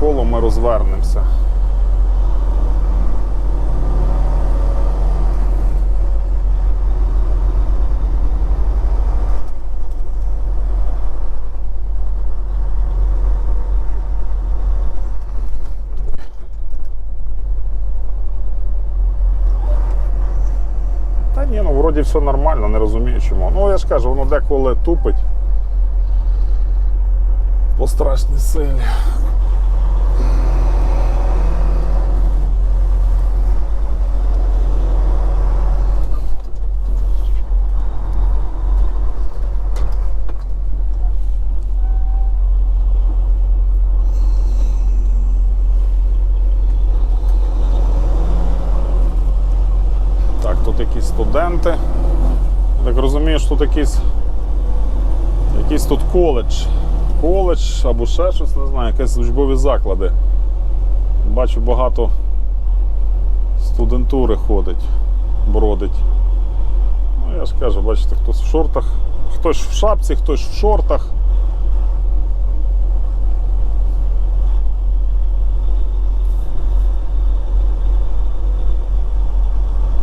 коло, ми розвернемося. Та ні, ну вроді все нормально, не розумію чому. Ну я ж кажу, воно деколи тупить. По страшній силі. Так, тут якісь студенти. Так розумію, що тут якийсь, якийсь тут коледж. Коледж або ще щось, не знаю, якісь учбові заклади. Бачу, багато студентури ходить, бродить. Ну, я ж кажу, бачите, хтось в шортах, хтось в шапці, хтось в шортах.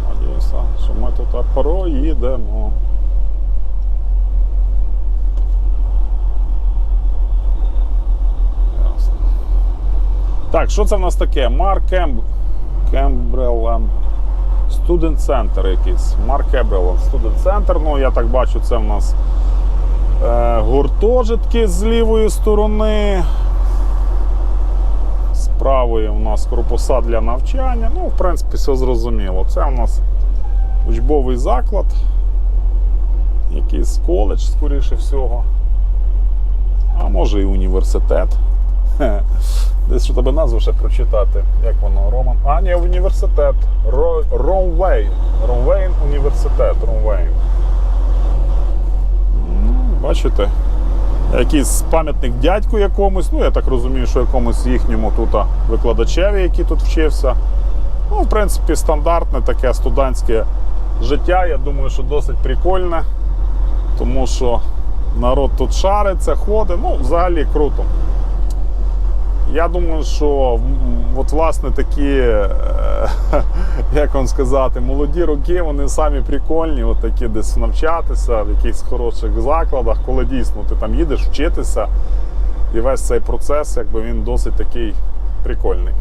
Надіюся, що ми тут проїдемо. Так, що це в нас таке? Марк Кемб... Кембрелан. Студент центр якийсь. Марк Кембрелан. Студент центр. Ну, я так бачу, це в нас е, гуртожитки з лівої сторони. З правої у нас корпуса для навчання. Ну, в принципі, все зрозуміло. Це у нас учбовий заклад. Якийсь коледж, скоріше всього. А може і університет. Десь що тебе назву ще прочитати. Як воно, Роман? А, ні, університет. Ромвейн. Ромвейн університет. Ромвейн. Бачите? Якийсь пам'ятник дядьку якомусь, ну я так розумію, що якомусь їхньому тут викладачеві, який тут вчився. Ну, в принципі, стандартне таке студентське життя. Я думаю, що досить прикольне, тому що народ тут шариться, ходить. Ну, взагалі круто. Я думаю, що от, власне такі, е, як вам сказати, молоді роки, вони самі прикольні, от такі десь навчатися в якихось хороших закладах, коли дійсно ти там їдеш вчитися, і весь цей процес, якби він досить такий прикольний.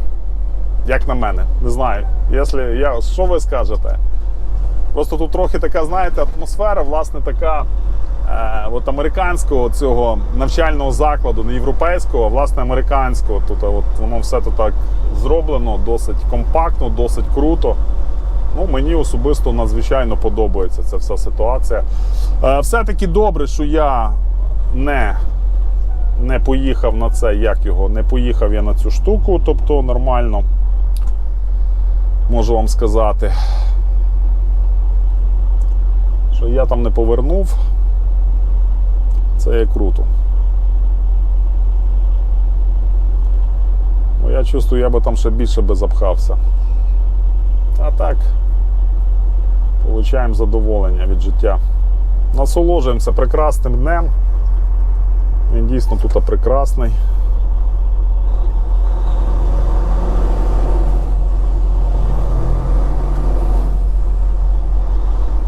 Як на мене, не знаю. Якщо я, що ви скажете? Просто тут трохи така, знаєте, атмосфера, власне, така е, от американського цього навчального закладу, не європейського, а власне американського. Тут от воно все тут так зроблено, досить компактно, досить круто. Ну, мені особисто надзвичайно подобається ця вся ситуація. Е, все-таки добре, що я не, не поїхав на це, як його, не поїхав я на цю штуку, тобто нормально. Можу вам сказати що я там не повернув. Це є круто. Ну, я чувствую, я би там ще більше би запхався. А так, получаємо задоволення від життя. Насолоджуємося прекрасним днем. Він дійсно тут прекрасний.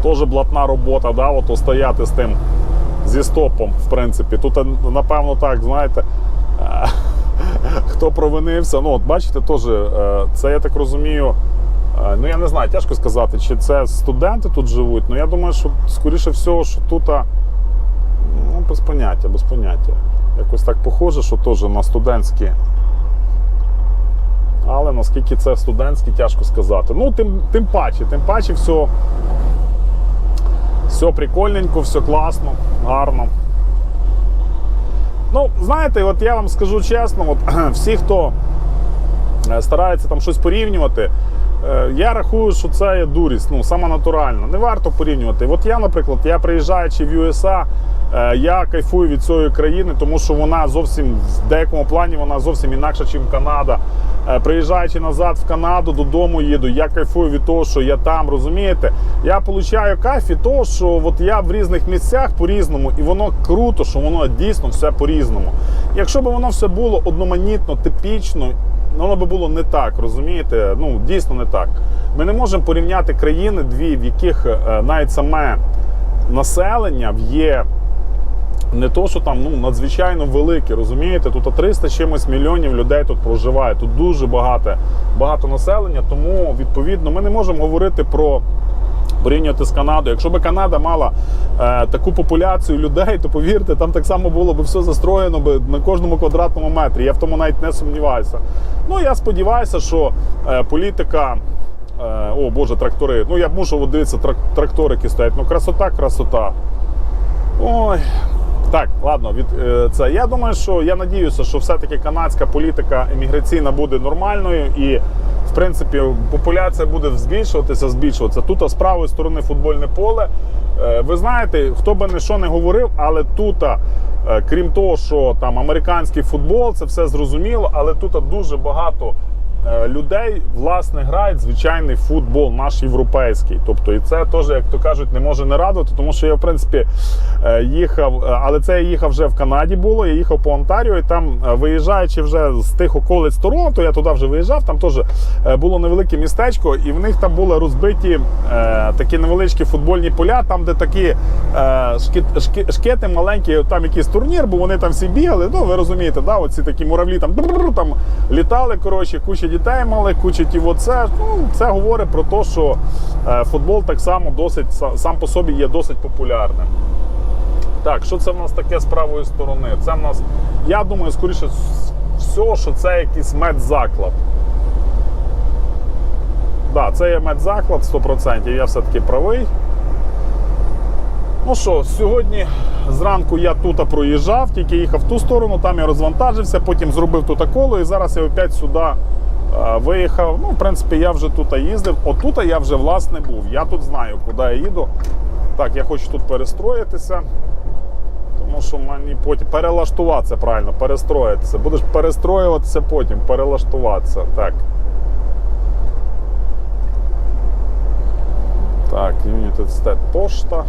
Теж блатна робота, да, от стояти з тим зі стопом, в принципі. Тут, напевно, так, знаєте, е, хто провинився. Ну, от бачите, теж е, це я так розумію. е, Ну, я не знаю, тяжко сказати, чи це студенти тут живуть. Ну, я думаю, що скоріше всього, що тут ну, без поняття, без поняття. Якось так похоже, що теж на студентські. Але наскільки це студентські, тяжко сказати. Ну, тим, тим паче, тим паче, все. Все прикольненько, все класно, гарно. Ну, знаєте, от я вам скажу чесно, от всі, хто е, старається там щось порівнювати, е, я рахую, що це є дурість, ну, саме натурально. Не варто порівнювати. От я, наприклад, я приїжджаючи в USA, Я кайфую від цієї країни, тому що вона зовсім в деякому плані вона зовсім інакша, ніж Канада. Е, Приїжджаючи назад в Канаду, додому їду. Я кайфую від того, що я там, розумієте? Я получаю кайф від того, що от я в різних місцях по-різному, і воно круто, що воно дійсно все по-різному. Якщо б воно все було одноманітно, типічно, воно би було не так, розумієте? Ну, дійсно не так. Ми не можемо порівняти країни дві, в яких е, навіть саме населення є не то, що там ну, надзвичайно велике, розумієте? Тут 300 чимось мільйонів людей тут проживає. Тут дуже багато, багато населення, тому відповідно ми не можемо говорити про. Порівнювати з Канадою. Якщо б Канада мала е, таку популяцію людей, то повірте, там так само було б все застроєно би на кожному квадратному метрі. Я в тому навіть не сумніваюся. Ну я сподіваюся, що е, політика. Е, о Боже, трактори. Ну я мушу от дивитися, трак, тракторики стоять. Ну, красота, красота. Ой. Так, ладно, від е, це. Я думаю, що я надіюся, що все-таки канадська політика еміграційна буде нормальною і, в принципі, популяція буде збільшуватися, збільшуватися. Тут з правої сторони футбольне поле. Е, ви знаєте, хто би не що не говорив, але тут, е, крім того, що там американський футбол, це все зрозуміло, але тут дуже багато людей власне грають звичайний футбол, наш європейський. Тобто, і це теж, як то кажуть, не може не радувати, тому що я, в принципі, е, їхав, е, але це я їхав вже в Канаді було. Я їхав по Онтаріо, і там, е, виїжджаючи вже з тих околиць Торонто, я туди вже виїжджав. Там теж е, було невелике містечко, і в них там були розбиті е, такі невеличкі футбольні поля, там, де такі е, шкіт, шкі- шкети маленькі, там якийсь турнір, бо вони там всі бігали. Ну, ви розумієте, да, оці такі муравлі там, там літали. Коротше, куча дітей мали, куча ті оце. Ну, це говорить про те, що е, футбол так само досить сам по собі є досить популярним. Так, що це в нас таке з правої сторони? Це в нас, я думаю, скоріше всього, що це якийсь медзаклад. Так, да, це є медзаклад 100%, я все-таки правий. Ну що, сьогодні зранку я тут проїжджав, тільки їхав в ту сторону, там я розвантажився, потім зробив тут коло і зараз я опять сюди виїхав. Ну, в принципі, я вже тут їздив. Отут я вже власне був. Я тут знаю, куди я їду. Так, я хочу тут перестроїтися. Тому що мені потім перелаштуватися правильно, перестроїтися. Будеш перестроюватися потім, перелаштуватися. Так. Так, United State пошта.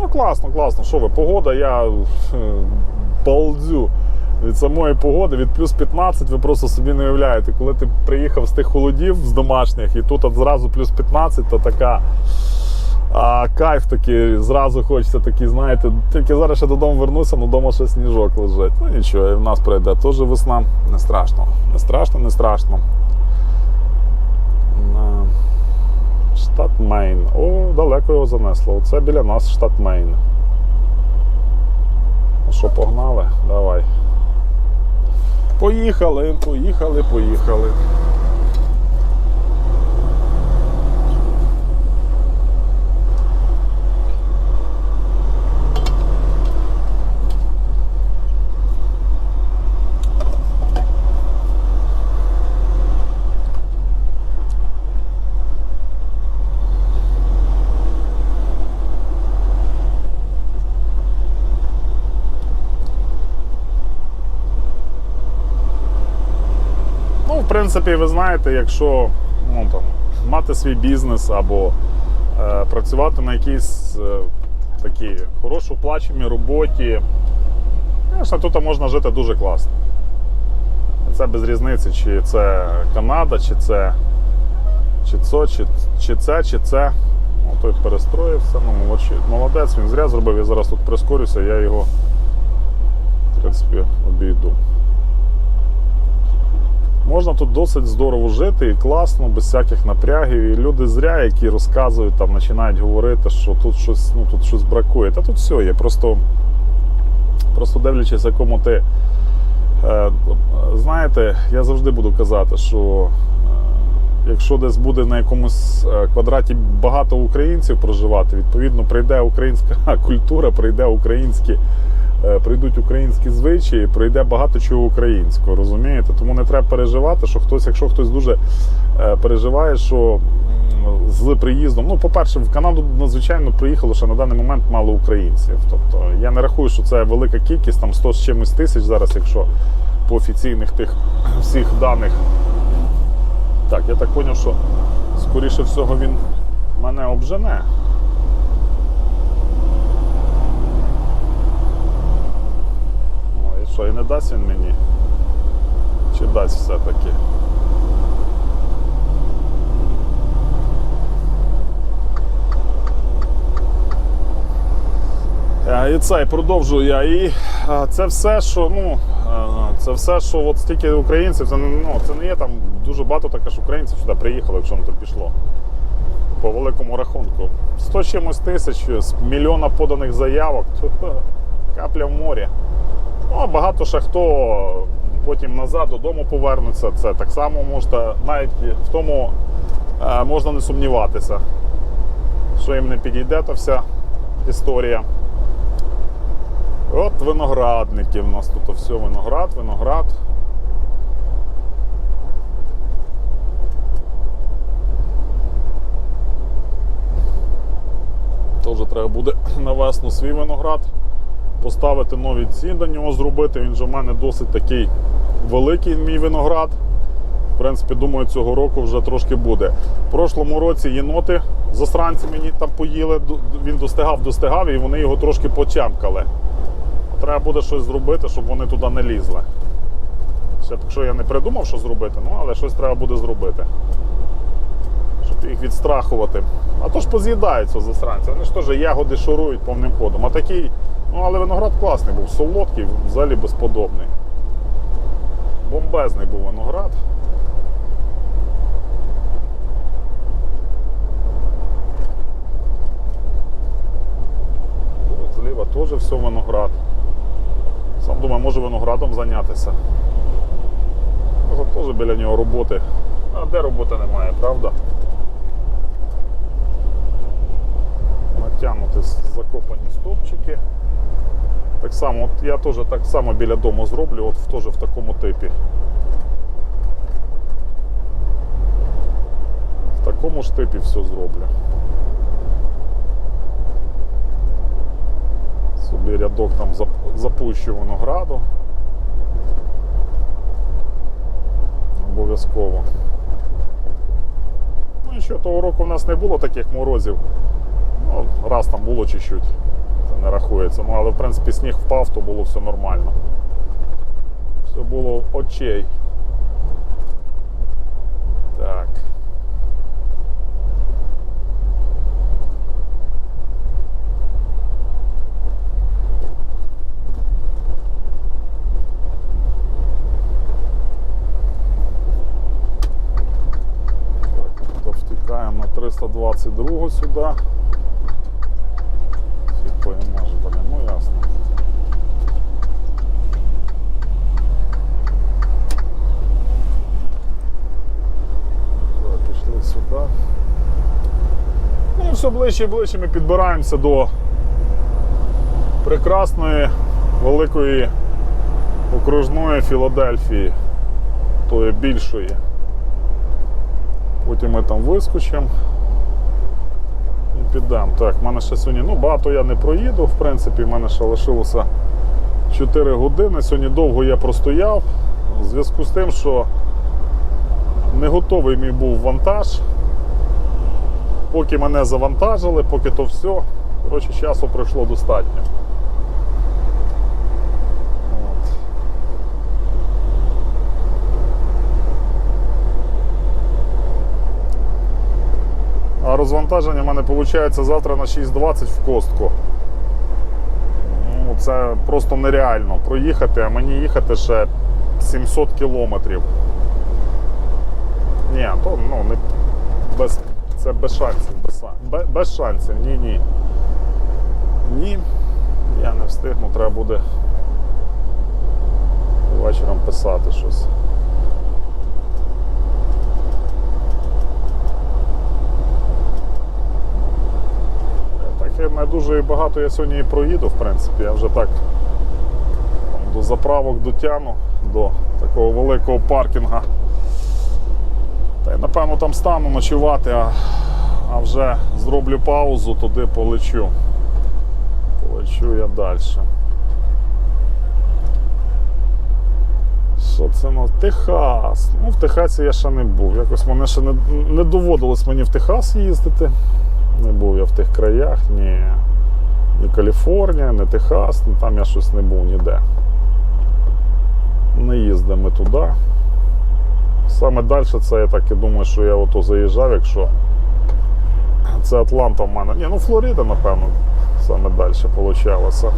Ну, класно, класно. Що ви? Погода, я е, балдзю від самої погоди, від плюс 15, ви просто собі не уявляєте. Коли ти приїхав з тих холодів з домашніх, і тут от зразу плюс 15, то така. А кайф такий, зразу хочеться такий, знаєте, тільки зараз ще додому вернуся, але вдома ще сніжок лежить. Ну нічого, і в нас пройде. Теж весна. Не страшно. Не страшно, не страшно. Штат Мейн. О, далеко його занесло. Оце біля нас штат Мейн. Ну що, погнали? Давай. Поїхали, поїхали, поїхали. Принципі, ви знаєте, якщо ну, там, мати свій бізнес або е, працювати на якійсь е, такій хорошо оплаченій роботі, звісно, тут можна жити дуже класно. Це без різниці, чи це Канада, чи це чи це, чи, чи це, чи це. Ну, той перестроївся, ну, молодець, він зря зробив, я зараз тут прискорюся, я його, в принципі, обійду. Можна тут досить здорово жити і класно, без всяких напрягів. І люди зря, які розказують, там починають говорити, що тут щось, ну, тут щось бракує. Та тут все є. Просто, просто дивлячись, якому ти. Е, знаєте, я завжди буду казати, що е, якщо десь буде на якомусь е, квадраті багато українців проживати, відповідно прийде українська культура, прийде українські. Е, Прийдуть українські звичаї, прийде багато чого українського, розумієте? Тому не треба переживати, що хтось, якщо хтось дуже е, переживає, що з приїздом. Ну, по-перше, в Канаду надзвичайно приїхало, що на даний момент мало українців. Тобто я не рахую, що це велика кількість, там 100 з чимось тисяч зараз, якщо по офіційних тих всіх даних. Так, я так зрозумів, що скоріше всього він мене обжене. Ну, і що, і не дасть він мені? Чи дасть все-таки? Е, І це і продовжую я. І е, це все, що ну, е, це все, що от стільки українців, це, ну, це не є там дуже багато також українців сюди приїхали, якщо на то пішло. По великому рахунку. 100 чимось тисяч з мільйона поданих заявок, то капля в морі. Ну, а багато ще хто потім назад додому повернуться. Це так само можна, навіть в тому е, можна не сумніватися, що їм не підійде та вся історія. От виноградники в нас тут все виноград, виноград. Теж треба буде на весну свій виноград поставити нові ці до нього зробити. Він же в мене досить такий великий мій виноград. В принципі, думаю, цього року вже трошки буде. В прошлому році єноти засранці мені там поїли, він достигав, достигав, і вони його трошки почамкали. Треба буде щось зробити, щоб вони туди не лізли. Ще якщо я не придумав, що зробити, ну але щось треба буде зробити. Щоб їх відстрахувати. А то ж поз'їдаються засранці. Вони ж теж ягоди шурують повним ходом. А такий, ну але виноград класний був, солодкий, взагалі безподобний. Бомбезний був виноград. Тут зліва теж все виноград. Сам думаю, може виноградом зайнятися. Теж біля нього роботи. А де роботи немає, правда? Натягнути закопані стовпчики. Так само, от я теж так само біля дому зроблю, от теж в такому типі. В такому ж типі все зроблю. Собі рядок там запущу винограду. Обов'язково. Ну і що, того року в нас не було таких морозів. Ну, раз там було чуть-чуть. Не рахується. Ну, але в принципі сніг впав, то було все нормально. Все було очей. Так. Так, то втікаємо на 322 сюди. Фіг поймеш, блін, ну ясно. Пішли сюди. Ну, все ближче і ближче ми підбираємося до прекрасної великої окружної Філадельфії, тої більшої. Потім ми там вискочимо підемо. Так, в мене ще сьогодні, ну багато я не проїду, в принципі, в мене ще лишилося 4 години. Сьогодні довго я простояв. В зв'язку з тим, що не готовий мій був вантаж. Поки мене завантажили, поки то все, коротше, часу пройшло достатньо. От. А розвантаження в мене виходить завтра на 6.20 в костку. Ну, це просто нереально проїхати, а мені їхати ще 700 кілометрів. Ні, то ну, не, без, це без шансів. Без, без, шансів, ні, ні. Ні, я не встигну, треба буде вечором писати щось. Так я не дуже багато я сьогодні і проїду, в принципі. Я вже так там, до заправок дотягну, до такого великого паркінга. Та й напевно там стану ночувати, а а вже зроблю паузу, туди полечу. Полечу я далі. Що це ну, Техас? Ну, в Техасі я ще не був. Якось мене ще не, не доводилось мені в Техас їздити. Не був я в тих краях, ні. Ні Каліфорнія, ні Техас, ні там я щось не був ніде. Не їздимо туди. Саме далі це я так і думаю, що я ото заїжджав, якщо це Атланта в мене. Ні, ну Флорида, напевно, саме далі получалося.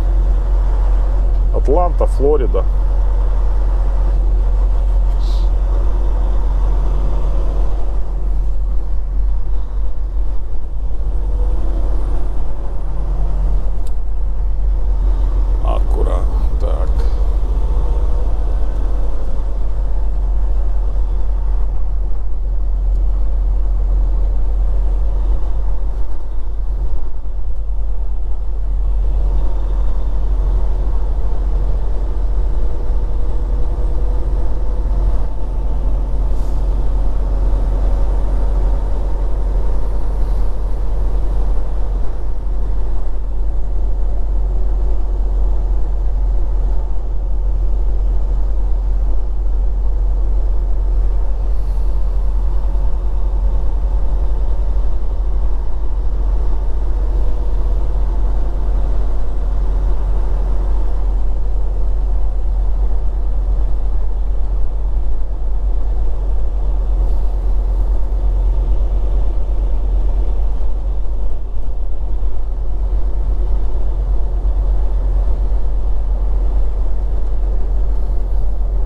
Атланта, Флорида. Аккуратно, так.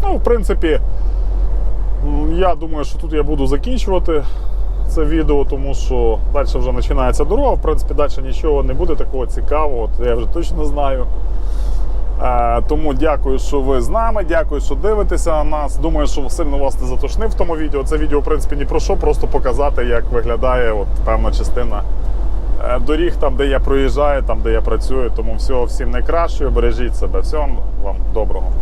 Ну, в принципі, я думаю, що тут я буду закінчувати це відео, тому що далі вже починається дорога. В принципі, далі нічого не буде такого цікавого, я вже точно знаю. Е, тому дякую, що ви з нами. Дякую, що дивитеся на нас. Думаю, що сильно вас не затошнив в тому відео. Це відео, в принципі, ні про що, просто показати, як виглядає от, певна частина е, доріг, там, де я проїжджаю, там, де я працюю. Тому всього всім найкращого, бережіть себе. Всього вам доброго.